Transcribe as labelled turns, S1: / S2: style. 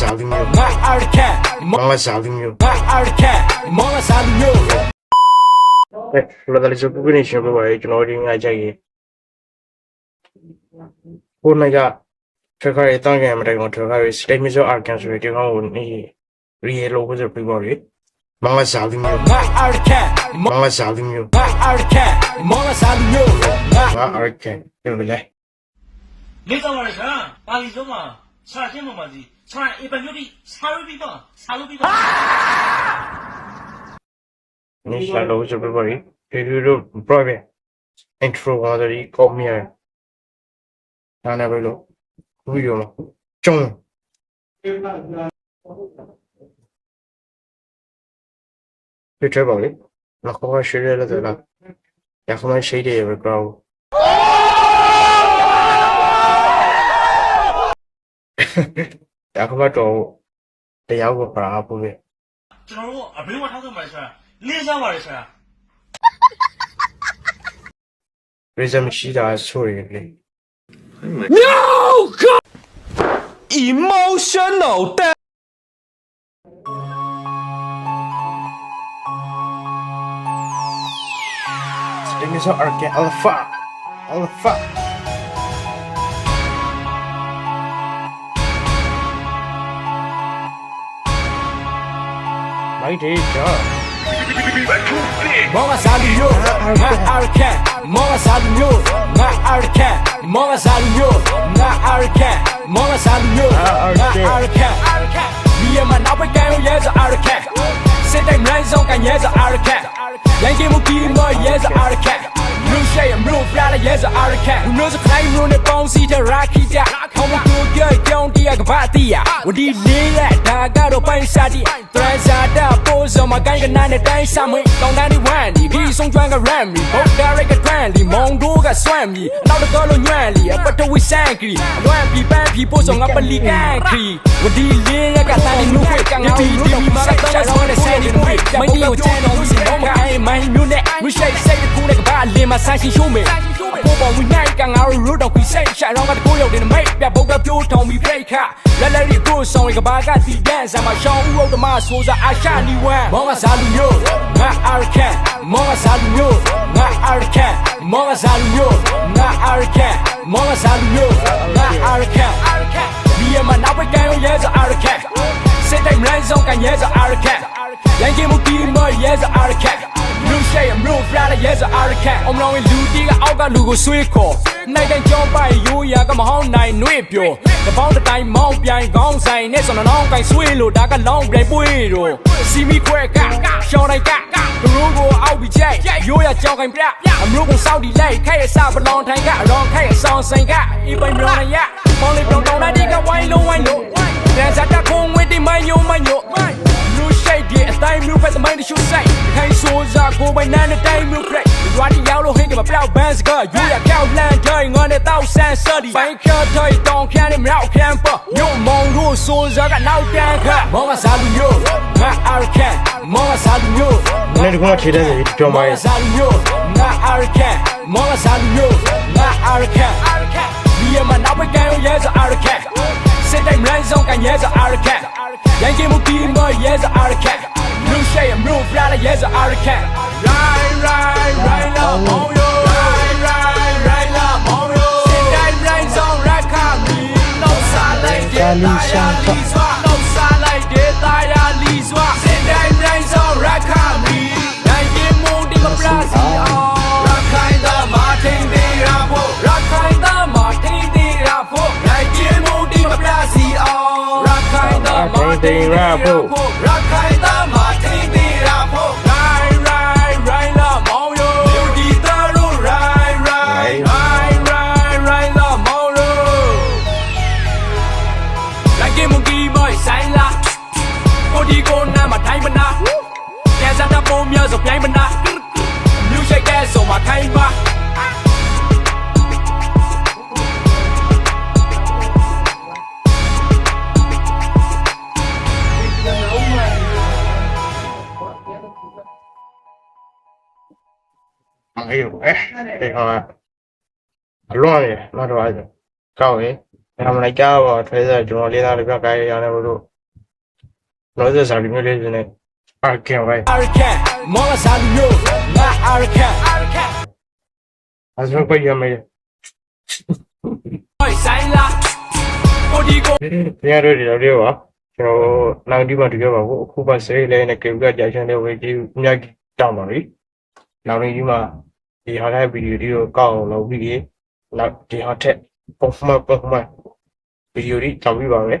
S1: စာလူမျိုး
S2: ငါအာရကန်
S1: မင်္ဂလာစာလူမျိုး
S2: ငါအာရကန်မောင်လာစာလူမျိုး
S1: အဲလောကလေးစပူကနေရှင်ပြပါလေကျွန်တော်ဒီငါကြိုက်ရေဟိုနေ့ကထခါရီတန်ကန် မတိုင်ကိုထခါရီစတိတ်မီဆိုအာကန်ဆိုတဲ့ဒီကောင်ကိုနေရီယေလိုကိုစပြပါလေမင်္ဂလာစာလူမျိုး
S2: ငါအာရကန်
S1: မင်္ဂလာစာလူမျိုး
S2: ငါအာရကန်မောင်လာစာလူမျိုးငါ
S1: ငါအာကန်ပြော
S3: 然后把中午在家屋放啥不这？中我啊，不用我上班去，你上班去。为什么
S1: 洗澡还臭人呢？No God, emotional damage. 你说二哥，二发，二发。 မိုက်တယ်ကြာမော
S2: င်လာစာလူမျိုးငါအာရကန်မောင်လာစာလူမျိုးငါအာရကန်မောင်လာစာလူမျိုးငါအာရ လို့ပြလာရဲစအာရကန်လူမျိုးစခိုင်းမျိုးနဲ့ပေါင်းစည်းတဲ့ရာခိတာခေါင်းမကိုကြိုက်ကြောင်းတရားကဘာတီးရဝဒီလေးလက်ဒါကတော့ပိုင်းစားတီတရန်စားတာပိုးစုံမကိုင်းကနာနဲ့တိုင်းစားမွေးတောင်းတန်းဒီဝမ်ဒီဒီဆုံးကျွမ်းကရမ်မီဘုတ်ဒါရိုက်ကထန်လီမောင်တို့ကဆွမ်းမီအနောက်တကောလို့ညွန့်လီအပတဝိဆန်ကရီအလွမ်းပြီပန်းပြီပို့စုံကပလီကန်ခရီဝဒီလေးလက်ကတန်ဒီနုခွေကငါဒီဒီမာရတော့ဆောင်းနဲ့ဆန်ဒီနုခွေမင်းဒီကိုချန်တော်စီတော့မအိမ်မိုင်းမျိုးနဲ့မရှိစိတ်တခုနဲ့ကဘာလင်းမဆန်းရှင်ရှိုးမယ်အပေါ်ပေါ်ဝိနိုင်ကငါတို့ရိုးတော့ခွေစိတ်ရှာတော့ကတကိုးရောက်တယ်မိတ်ပြဘုတ်ကပြိုးထောင်ပြီးပြိတ်ခလက်လက်ရီကိုဆောင်ရကဘာကတီဒန်ဆာမရှောင်းဦးဟုတ်တမဆိုးစားအာရှနီဝမ်မောင်ကစားလူမျိုးငါအာရကန်မောင်ကစားလူမျိုးငါအာရကန်မောင်ကစားလူမျိုးငါအာရကန်မောင်ကစားလူမျိုးငါအာရကန်ဒီရမနောက်ပဲကန်ရဲစအာရကန်စစ်တိုင်းမိုင်းဆောင်ကန်ရဲစအာရကန်ရန်ကမှုဒီမောရဲစအာရကန် လူရှိရမလို့ဖလာရဲစအာရကန်အမလောင်လူတီးကအောက်ကလူကိုဆွေးခေါ်နိုင်ကန်ကြောပိုင်ရိုးရာကမဟောင်းနိုင်နှွေ့ပြောတပေါင်းတတိုင်းမောင်းပြိုင်ကောင်းဆိုင်နဲ့စနနောင်းကိုင်ဆွေးလို့ဒါကလောင်းပြိုင်ပွေးတော့စီမီခွဲကရှောင်းတိုက်ကသူတို့ကိုအောက်ပြီးချိုက်ရိုးရာကြောင်းကိုင်ပြအမျိုးကိုစောက်ဒီလိုက်ခိုက်ရစပလောင်ထိုင်ကအရောင်းခိုက်ရဆောင်ဆိုင်ကအီပိုင်မြောင်းရမောင်းလေးပြောင်းတောင်းတဲ့ကဝိုင်းလုံးဝိုင်းလို့တန်စားတခုံးဝစ်ဒီမိုင်းယုံမိုင်းယုံ ကိုပိုင်နန်းတဲ့တိုင်းမျိုးဖရက်ရွာတီရောက်လို့ဟင်းကမပြောက်ဘန်းစကရိုးရာပြောက်လန်တိုင်းငါနဲ့တောက်ဆန်းစဒီဘိုင်းခါထိုင်တောင်းခမ်းနဲ့မြောက်ခမ်းပေါ်ညုံမောင်တို့ဆိုးစားကနောက်တန်းခမောင်ကစားလူမျိုးငါအာရကန်မောင်ကစားလူမျိုး
S1: နည်းဒီကောင်ထေတဲ့စီကြောင်းပါရဲ့
S2: ငါအာရကန်မောင်ကစားလူမျိုးငါအာရကန်ဒီရမနောက်ပဲကန်ရဲစအာရကန်စစ်တိုင်းမိုင်းဆောင်ကန်ရဲစအာရကန်ရန်ကမှုဒီမောရဲစအာရကန်လူရှိရမလို့ဖလာရဲစအာရကန် Right right right လာမောင်ယော Right right right လာမောင်ယောစစ်တိုင်းမိုင်းဆောင်ရခမီလောက်စားလိုက်တဲ့တာယာလီစွာလောက်စားလိုက်တဲ့တာယာလီစွာစစ်တိုင်းမိုင်းဆောင်ရခမီနိုင်ရင်မုန်ဒီမပလာစီအောင်ရခိုင်သားမထင်းသေးရဖို့ရခိုင်သားမထင်းသေးရဖို့နိုင်ရင်မုန်ဒီမပလာစီအောင်ရခိုင်သားမထင်းသေးရဖို့ ကိုဒီကိုနာမထိုင်မနာကျန်စားတဲ့ပုံမျိုးဆိုပြိုင်မနာမြူရှိတ်တဲ့ဆိုမထိုင်ပါ
S1: မအေးဘူးအဲဒီကောင်ကအလွန်ရတော့အဲ့ကောင်းရင်ဒါမှ လည်းကြားပါထွဲစားကျွန်တော်လေးသားလေးပြကိုင်းရရတယ်ဘလို့လောစစာဒီမျိုးလေးနေအာကင်ဝိုင်
S2: Arkan မောင်ကစားလူမျိုးငါ Arkan
S1: အစမပိတ်ရမယ်
S2: ဟိုဆိုင်လာကိုဒီကို
S1: ပြန်ရတဲ့တော့လေးပါကျွန်တော်နောက်ဒီမှာတကယ်ပါဘူးအခုပါစေးလေးနဲ့ကေကကြာချင်တဲ့ဝေကြီးအများကြီးတောင်းပါပြီနောက်နေ့ဒီမှာဒီဟာတဲ့ဗီဒီယိုဒီကိုကောက်အောင်လုပ်ပြီးနောက်ဒီဟာထက်ပုံမှန်ပုံမှန်ဗီဒီယိုဒီတောင်းပြီးပါမယ်